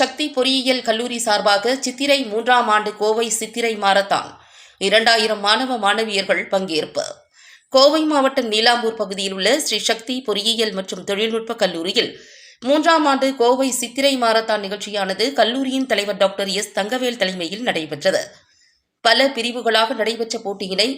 சக்தி பொறியியல் கல்லூரி சார்பாக சித்திரை மூன்றாம் ஆண்டு கோவை சித்திரை மாரத்தான். இரண்டாயிரம் மாணவ மாணவியர்கள் பங்கேற்பு. கோவை மாவட்டம் நீலாம்பூர் பகுதியில் உள்ள ஸ்ரீ சக்தி பொறியியல் மற்றும் தொழில்நுட்ப கல்லூரியில் மூன்றாம் ஆண்டு கோவை சித்திரை மாரத்தான் நிகழ்ச்சியானது கல்லூரியின் தலைவர் டாக்டர் எஸ். தங்கவேல் தலைமையில் நடைபெற்றது. பல பிரிவுகளாக நடைபெற்ற போட்டியினை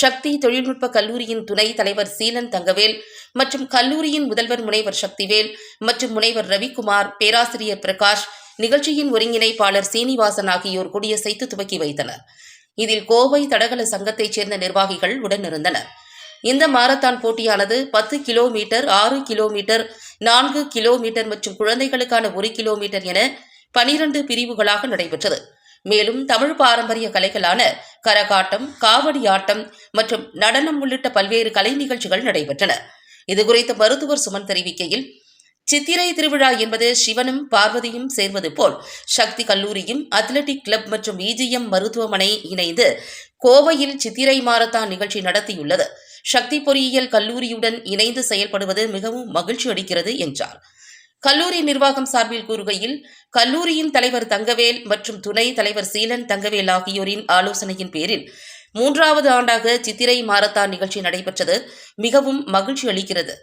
சக்தி தொழில்நுட்ப கல்லூரியின் துணை தலைவர் சீலன் தங்கவேல் மற்றும் கல்லூரியின் முதல்வர் முனைவர் சக்திவேல் மற்றும் முனைவர் ரவிக்குமார் பேராசிரியர் பிரகாஷ் நிகழ்ச்சியின் ஒருங்கிணைப்பாளர் சீனிவாசன் ஆகியோர் கொடியசைத்து துவக்கி வைத்தனர். இதில் கோவை தடகள சங்கத்தைச் சேர்ந்த நிர்வாகிகள் உடனிருந்தனர். இந்த மாரத்தான் போட்டியானது பத்து கிலோமீட்டர் ஆறு கிலோமீட்டர் நான்கு கிலோமீட்டர் மற்றும் குழந்தைகளுக்கான ஒரு கிலோமீட்டர் என பனிரண்டு பிரிவுகளாக நடைபெற்றது. மேலும் தமிழ் பாரம்பரிய கலைகளான கரகாட்டம் காவடி ஆட்டம் மற்றும் நடனம் உள்ளிட்ட பல்வேறு கலை நிகழ்ச்சிகள் நடைபெற்றன. இதுகுறித்து மருத்துவர் சுமன் தெரிவிக்கையில் சித்திரை திருவிழா என்பது சிவனும் பார்வதியும் சேர்வது போல் சக்தி கல்லூரியும் அத்லெட்டிக் கிளப் மற்றும் இஜிஎம் மருத்துவமனை இணைந்து கோவையில் சித்திரை மாரத்தான் நிகழ்ச்சி நடத்தியுள்ளது. சக்தி பொறியியல் கல்லூரியுடன் இணைந்து செயல்படுவது மிகவும் மகிழ்ச்சி அளிக்கிறது என்றார். கல்லூரி நிர்வாகம் சார்பில் கூறுகையில் கல்லூரியின் தலைவர் தங்கவேல் மற்றும் துணை தலைவர் சீலன் தங்கவேல் ஆகியோரின் ஆலோசனையின் பேரில் மூன்றாவது ஆண்டாக சித்திரை மாரத்தான் நிகழ்ச்சி நடைபெற்றது. மிகவும் மகிழ்ச்சி அளிக்கிறது.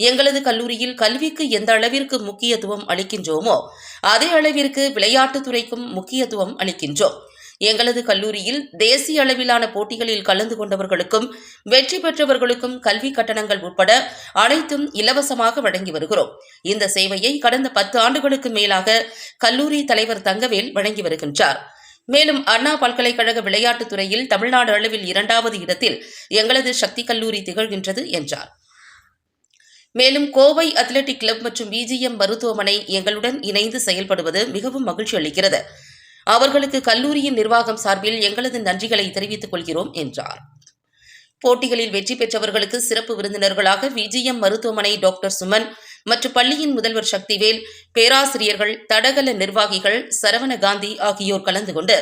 எங்களது கல்லூரியில் கல்விக்கு எந்த அளவிற்கு முக்கியத்துவம் அளிக்கின்றோமோ அதே அளவிற்கு விளையாட்டுத்துறைக்கும் முக்கியத்துவம் அளிக்கின்றோம். எங்களது கல்லூரியில் தேசிய அளவிலான போட்டிகளில் கலந்து கொண்டவர்களுக்கும் வெற்றி பெற்றவர்களுக்கும் கல்வி கட்டணங்கள் உட்பட அனைத்தும் இலவசமாக வழங்கி வருகிறோம். இந்த சேவையை கடந்த பத்து ஆண்டுகளுக்கு மேலாக கல்லூரி தலைவர் தங்கவேல் வழங்கி வருகின்றார். மேலும் அண்ணா பல்கலைக்கழக விளையாட்டுத் துறையில் தமிழ்நாடு அளவில் இரண்டாவது இடத்தில் எங்களது சக்தி கல்லூரி திகழ்கின்றது என்றார். மேலும் கோவை அத்லெட்டிக் கிளப் மற்றும் பிஜிஎம் மருத்துவமனை எங்களுடன் இணைந்து செயல்படுவது மிகவும் மகிழ்ச்சி அளிக்கிறது. அவர்களுக்கு கல்லூரியின் நிர்வாகம் சார்பில் எங்களது நன்றிகளை தெரிவித்துக் கொள்கிறோம் என்றார். போட்டிகளில் வெற்றி பெற்றவர்களுக்கு சிறப்பு விருந்தினர்களாக விஜிஎம் மருத்துவமனை டாக்டர் சுமன் மற்றும் பள்ளியின் முதல்வர் சக்திவேல் பேராசிரியர்கள் தடகள நிர்வாகிகள் சரவண காந்தி ஆகியோர் கலந்து கொண்டு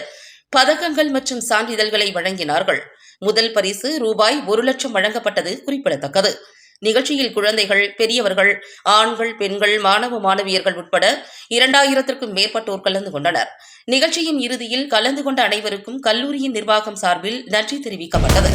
பதக்கங்கள் மற்றும் சான்றிதழ்களை வழங்கினார்கள். முதல் பரிசு ரூபாய் ஒரு லட்சம் வழங்கப்பட்டது குறிப்பிடத்தக்கது. நிகழ்ச்சியில் குழந்தைகள் பெரியவர்கள் ஆண்கள் பெண்கள் மாணவ மாணவியர்கள் உட்பட இரண்டாயிரத்திற்கும் மேற்பட்டோர் கலந்து கொண்டனர். நிகழ்ச்சியின் இறுதியில் கலந்து கொண்ட அனைவருக்கும் கல்லூரியின் நிர்வாகம் சார்பில் நன்றி தெரிவிக்கப்பட்டது.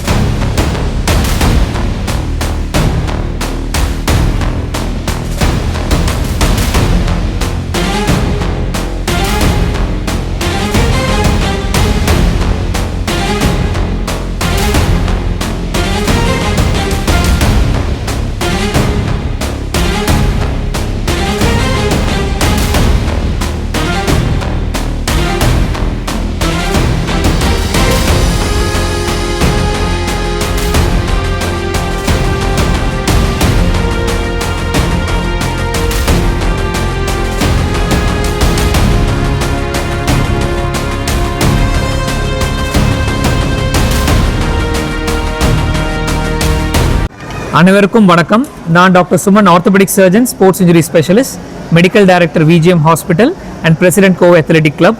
அனைவருக்கும் வணக்கம். நான் doctor Suman orthopaedic surgeon sports injury specialist medical director VGM hospital and president go athletic club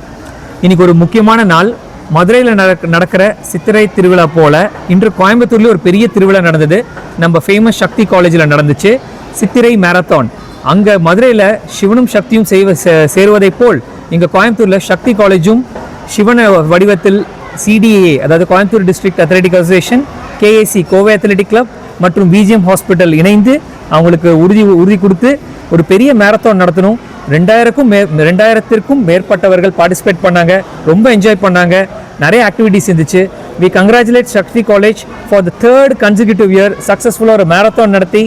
இன்னைக்கு ஒரு முக்கியமான நாள். மதுரையில் நடக்க நடக்கிற சித்திரை திருவிழா போல இன்று கோயம்புத்தூர்லேயும் ஒரு பெரிய திருவிழா நடந்தது. நம்ம ஃபேமஸ் சக்தி காலேஜில் நடந்துச்சு. சித்திரை மேரத்தான் அங்கே மதுரையில் சிவனும் சக்தியும் செய்வ சே- சேருவதைப் போல் இங்கே கோயம்புத்தூரில் சக்தி காலேஜும் சிவன வடிவத்தில் சிடிஏ அதாவது Coimbatore district athletic association KAC Kovai athletic club மற்றும் பிஜிஎம் ஹாஸ்பிட்டல் இணைந்து அவங்களுக்கு உறுதி உறுதி கொடுத்து ஒரு பெரிய மேரத்தான் நடத்தணும். ரெண்டாயிரக்கும் மே ரெண்டாயிரத்திற்கும் மேற்பட்டவர்கள் பார்ட்டிசிபேட் பண்ணாங்க. ரொம்ப என்ஜாய் பண்ணாங்க. நிறைய ஆக்டிவிட்டிஸ் இருந்துச்சு. We congratulate Sakthi college for the third consecutive year சக்ஸஸ்ஃபுல்லாக ஒரு மேரத்தான் நடத்தி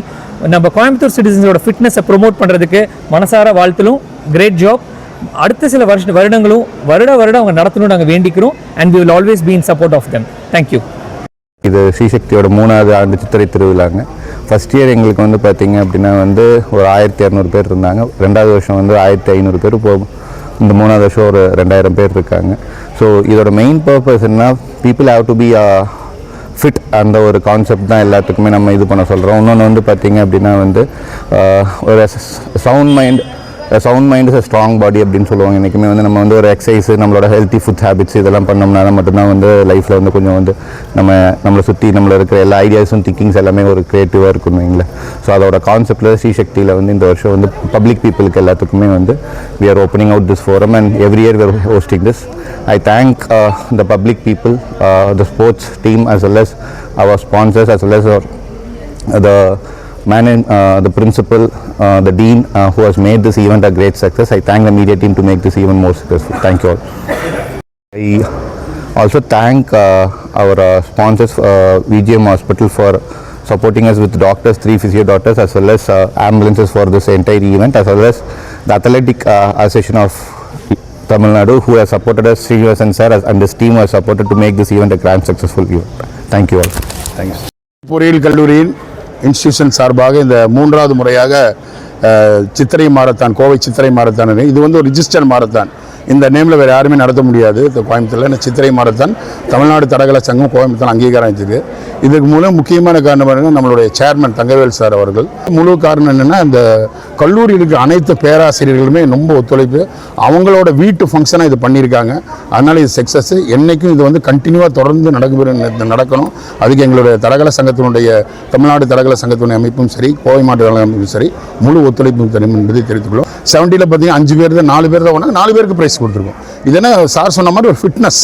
நம்ம கோயம்புத்தூர் சிட்டிசன்ஸோட ஃபிட்னஸை ப்ரொமோட் பண்ணுறதுக்கு மனசார வாழ்த்தலும் கிரேட் ஜாப் அடுத்த சில வருஷ வருடங்களும் வருட வருடம் அவங்க நடத்தணும்னு நாங்கள் வேண்டிக்கிறோம். And we will always be in support of them thank you இது ஸ்ரீசக்தியோட மூணாவது ஆண்டு சித்திரை திருவிழாங்க. ஃபஸ்ட் இயர் எங்களுக்கு வந்து பார்த்திங்க அப்படின்னா வந்து ஒரு ஆயிரத்தி இரநூறு பேர் இருந்தாங்க. ரெண்டாவது வருஷம் வந்து ஆயிரத்தி ஐநூறு பேர் இப்போ இந்த மூணாவது வருஷம் ஒரு ரெண்டாயிரம் பேர் இருக்காங்க. ஸோ இதோட மெயின் பர்பஸ் என்ன people have to be fit அந்த ஒரு கான்செப்ட் தான் எல்லாத்துக்குமே நம்ம இது பண்ண சொல்கிறோம் இன்னொன்று வந்து பார்த்திங்க அப்படின்னா வந்து uh, ஒரு sound mind sound mind is strong body அப்படின்னு சொல்லுவாங்க. என்றைக்குமே வந்து நம்ம வந்து ஒரு எக்ஸசைஸ் நம்மளோட ஹெல்த்தி ஃபுட் ஹேபிட்ஸ் இதெல்லாம் பண்ணோம்னா மட்டும்தான் வந்து லைஃப்பில் வந்து கொஞ்சம் வந்து நம்ம நம்மளை சுற்றி நம்மள இருக்கிற எல்லா ஐடியாஸும் திங்கிங்ஸ் எல்லாமே ஒரு க்ரியேட்டிவாக இருக்கணும் வைங்களேன். ஸோ அதோட கான்செப்டில் ஸ்ரீசக்தியில் வந்து இந்த வருஷம் வந்து பப்ளிக் பீப்புளுக்கு எல்லாத்துக்குமே வந்து we are opening out this forum and every year we're hosting this I thank the public people the sports team as well as our sponsors as well as our the as our, the man, in, uh, the principal, uh, the dean, uh, who has made this event a great success. I thank the media team to make this even more successful. Thank you all. I also thank uh, our uh, sponsors, uh, VGM Hospital, for supporting us with doctors, three physio doctors, as well as uh, ambulances for this entire event, as well as the Athletic uh, Association of Tamil Nadu, who has supported us, Srinivasan sir, as- and this team has supported to make this event a grand successful event. Thank you all. Thank you. பொறியியல் கல்லூரியின் Institution சார்பாக இந்த மூன்றாவது முறையாக Chithirai marathon Kovai Chithirai marathon இது வந்து ஒரு register marathon. இந்த நேமில் வேறு யாருமே நடத்த முடியாது. இந்த கோயம்புத்தூரில் இந்த சித்திரை மாரத்தான். தமிழ்நாடு தடகள சங்கம் கோயம்புத்தூர் அங்கீகாரம் வச்சிருக்கு இதுக்கு மூலம் முக்கியமான காரணம் என்னன்னா நம்மளுடைய சேர்மன் தங்கவேல் சார் அவர்கள். முழு காரணம் என்னென்னா இந்த கல்லூரியில் இருக்கிற அனைத்து பேராசிரியர்களுமே ரொம்ப ஒத்துழைப்பு. அவங்களோட வீட்டு ஃபங்க்ஷனாக இது பண்ணியிருக்காங்க. அதனால் இது சக்ஸஸ் என்றைக்கும் இது வந்து கண்டினியூவாக தொடர்ந்து நடக்க நடக்கணும். அதுக்கு எங்களுடைய தடகள சங்கத்தினுடைய தமிழ்நாடு தடகள சங்கத்தினுடைய அமைப்பும் சரி கோவை மாவட்ட அமைப்பும் சரி முழு ஒத்துழைப்பும் தரும் என்பதை தெரிவித்துக்கொள்ளும் செவன்ட்டியில் பார்த்தீங்கன்னா அஞ்சு பேர் தான் நாலு பேர் தான் ஒன்று நாலு பேருக்கு ப்ரைஸ் கொடுத்துருக்கோம். இது என்ன சார் சொன்ன மாதிரி ஒரு ஃபிட்னஸ்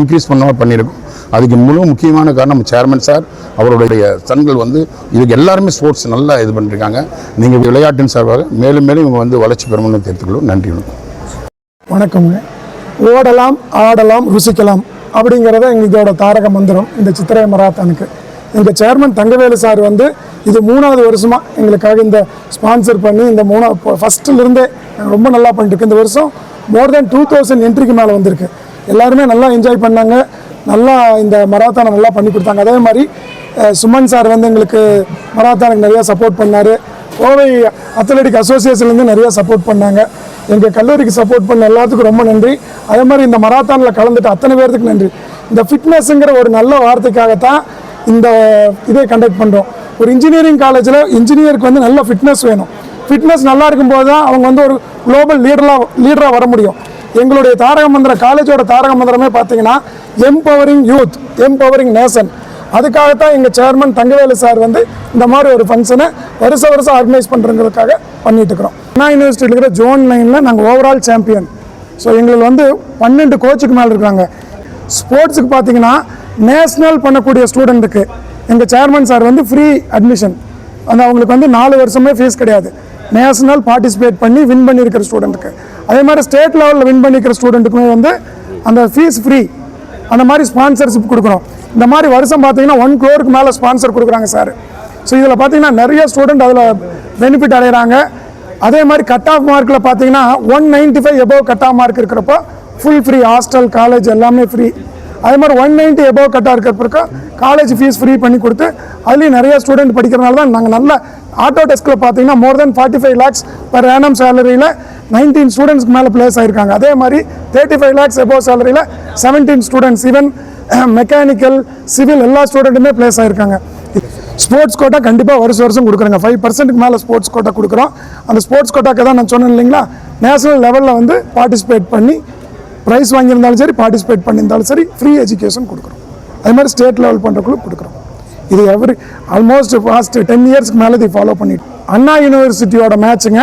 இன்க்ரீஸ் பண்ண மாதிரி பண்ணியிருக்கோம். அதுக்கு முழு முக்கியமான காரணம் சேர்மன் சார் அவருடைய சன்கள் வந்து இதுக்கு எல்லாருமே ஸ்போர்ட்ஸ் நல்லா இது பண்ணியிருக்காங்க நீங்கள் விளையாட்டின் சார்பாக மேலும் மேலும் இவங்க வந்து வளர்ச்சி பெறணும்னு தெரிவித்துக்கொள்ளும் நன்றி வணக்கம். வணக்கம்ங்க. ஓடலாம் ஆடலாம் ருசிக்கலாம் அப்படிங்கிறத எங்களோட தாரக மந்திரம் இந்த சித்திரை மராத்தானுக்கு. எங்கள் சேர்மன் தங்கவேலு சார் வந்து இது மூணாவது வருஷமாக எங்களுக்காக இந்த ஸ்பான்சர் பண்ணி இந்த மூணா ஃபஸ்ட்டுலேருந்தே ரொம்ப நல்லா பண்ணிட்டுருக்கு இந்த வருஷம் மோர் தென் டூ தௌசண்ட் என்ட்ரிக்கு மேலே வந்திருக்கு. எல்லாருமே நல்லா என்ஜாய் பண்ணாங்க. நல்லா இந்த மராத்தானை நல்லா பண்ணி கொடுத்தாங்க. அதே மாதிரி சுமன் சார் வந்து எங்களுக்கு மராத்தானுக்கு நிறையா சப்போர்ட் பண்ணார். கோவை அத்லெட்டிக் அசோசியேஷன்லேருந்து நிறையா சப்போர்ட் பண்ணாங்க. எங்கள் கல்லூரிக்கு சப்போர்ட் பண்ண எல்லாத்துக்கும் ரொம்ப நன்றி. அதே மாதிரி இந்த மராத்தானில் கலந்துட்டு அத்தனை பேர்த்துக்கு நன்றி. இந்த ஃபிட்னஸ்ங்கிற ஒரு நல்ல வார்த்தைக்காகத்தான் இந்த இதை கண்டக்ட் பண்ணுறோம் ஒரு இன்ஜினியரிங் காலேஜில் இன்ஜினியருக்கு வந்து நல்ல ஃபிட்னஸ் வேணும். ஃபிட்னஸ் நல்லா இருக்கும்போது தான் அவங்க வந்து ஒரு குளோபல் லீடராக லீடராக வர முடியும். எங்களுடைய தாரக மந்திரம் காலேஜோட தாரக மந்திரமே பார்த்தீங்கன்னா எம்பவரிங் யூத் எம்பவரிங் நேஷன் அதுக்காகத்தான் எங்கள் சேர்மன் தங்கவேலு சார் வந்து இந்த மாதிரி ஒரு ஃபங்க்ஷனை வருஷ வருஷம் ஆர்கனைஸ் பண்ணுறதுக்காக பண்ணிட்டு இருக்கிறோம். அண்ணா யூனிவர்சிட்டியில் இருக்கிற ஜோன் நைனில் நாங்கள் ஓவரால் சாம்பியன் ஸோ எங்களுக்கு வந்து பன்னெண்டு கோச்சுக்கு மேலே இருக்காங்க. ஸ்போர்ட்ஸுக்கு பார்த்தீங்கன்னா நேஷ்னல் பண்ணக்கூடிய ஸ்டூடெண்ட்டுக்கு எங்கள் சேர்மன் சார் வந்து ஃப்ரீ அட்மிஷன் அந்த அவங்களுக்கு வந்து நாலு வருஷமே ஃபீஸ் கிடையாது. நேஷ்னல் பார்ட்டிசிபேட் பண்ணி வின் பண்ணியிருக்கிற ஸ்டூடெண்ட்டுக்கு அதே மாதிரி ஸ்டேட் லெவலில் வின் பண்ணிக்கிற ஸ்டூடெண்ட்டுக்குமே வந்து அந்த ஃபீஸ் ஃப்ரீ அந்த மாதிரி ஸ்பான்சர்ஷிப் கொடுக்குறோம் இந்த மாதிரி வருஷம் பார்த்தீங்கன்னா ஒன் க்கு மேலே ஸ்பான்சர் கொடுக்குறாங்க சார் ஸோ இதில் பார்த்தீங்கன்னா நிறைய ஸ்டூடெண்ட் அதில் பெனிஃபிட் அடைகிறாங்க அதே மாதிரி கட் ஆஃப் மார்க்கில் பார்த்தீங்கன்னா one ninety five above cut off mark இருக்கிறப்போ ஃபுல் ஃப்ரீ ஹாஸ்டல் காலேஜ் எல்லாமே ஃப்ரீ அதே மாதிரி ஒன் நைன்ட்டி எபோவ் கட் இருக்கிறப்ப காலேஜ் ஃபீஸ் ஃப்ரீ பண்ணி கொடுத்து அதுலேயும் நிறைய ஸ்டூடெண்ட் படிக்கிறனால தான் நாங்கள் நல்ல ஆட்டோ டெஸ்கில் பார்த்தீங்கன்னா more than forty five lakhs per annum சேலரியில் nineteen ஸ்டூடெண்ட்ஸ்க்கு மேலே பிளேஸ் ஆகிருக்காங்க அதே மாதிரி thirty five lakhs above சேலரியில் seventeen students even mechanical civil எல்லா ஸ்டூடெண்ட்டுமே பிளேஸ் ஆகிருக்காங்க ஸ்போர்ட்ஸ் கோட்டா கண்டிப்பாக வருஷம் வருஷம் கொடுக்குறாங்க. ஃபைவ் பர்சன்ட்டுக்கு மேலே ஸ்போர்ட்ஸ் கோட்டா கொடுக்குறோம். அந்த ஸ்போர்ட்ஸ் கோட்டாக்கு தான் நான் சொன்னேன் இல்லைங்களா? நேஷனல் லெவலில் வந்து பார்ட்டிசிபேட் பண்ணி ப்ரைஸ் வாங்கியிருந்தாலும் சரி பார்ட்டிசிபேட் பண்ணியிருந்தாலும் சரி ஃப்ரீ எஜுகேஷன் கொடுக்குறோம். அதே மாதிரி ஸ்டேட் லெவல் பண்ணுறக்குள்ள கொடுக்குறோம். இது எவ்ரி ஆல்மோஸ்ட் ஃபாஸ்ட் டென் இயர்ஸ்க்கு மேலே இதை ஃபாலோ பண்ணிட்டு அண்ணா யூனிவர்சிட்டியோட மேட்சுங்க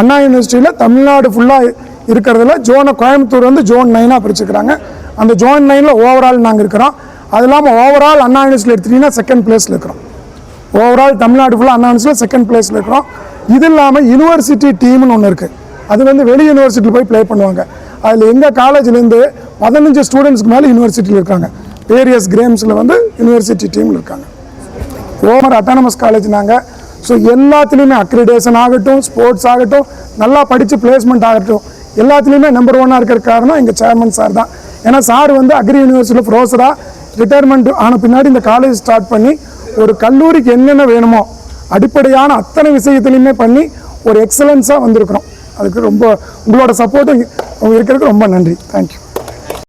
அண்ணா யூனிவர்சிட்டியில் தமிழ்நாடு ஃபுல்லாக இருக்கிறதுல ஜோனை கோயம்புத்தூர் வந்து ஜோன் நைனாக பிரிச்சுக்கிறாங்க அந்த ஜோன் நைனில் ஓவரால் நாங்கள் இருக்கிறோம். அது இல்லாமல் ஓவரால் அண்ணா யூனிவர்சிட்டியில் எடுத்துட்டிங்கன்னா செகண்ட் பிளேஸில் இருக்கிறோம். ஓவரால் தமிழ்நாடு ஃபுல்லாக அண்ணா யூனிவர்சிட்டியில் செகண்ட் பிளேஸில் இருக்கிறோம். இது இல்லாமல் யூனிவர்சிட்டி டீம்னு ஒன்று இருக்குது அது வந்து வெளி யூனிவர்சிட்டியில் போய் ப்ளே பண்ணுவாங்க. அதில் எங்கள் காலேஜ்லேருந்து பதினஞ்சு ஸ்டூடெண்ட்ஸ்க்கு மேலே யூனிவர்சிட்டியில் இருக்காங்க. வேரியஸ் கிரேம்ஸில் வந்து யூனிவர்சிட்டி டீமில் இருக்காங்க. ஓமர் அட்டானமஸ் காலேஜ் நாங்கள் ஸோ எல்லாத்துலேயுமே அக்ரிடேஷன் ஆகட்டும் ஸ்போர்ட்ஸ் ஆகட்டும் நல்லா படித்து பிளேஸ்மெண்ட் ஆகட்டும் எல்லாத்துலேயுமே நம்பர் ஒன்னாக இருக்கிற காரணம் எங்கள் சேர்மன் சார் தான். ஏன்னா சார் வந்து அக்ரி யூனிவர்சிட்டியில் ப்ரொஃபஸராக ரிட்டையர்மெண்ட் ஆன பின்னாடி இந்த காலேஜ் ஸ்டார்ட் பண்ணி ஒரு கல்லூரிக்கு என்னென்ன வேணுமோ அடிப்படையான அத்தனை விஷயத்துலையுமே பண்ணி ஒரு எக்ஸலன்ஸாக வந்திருக்கிறோம். அதுக்கு ரொம்ப உங்களோட சப்போர்ட்டும் இருக்கிறதுக்கு ரொம்ப நன்றி. தேங்க்யூ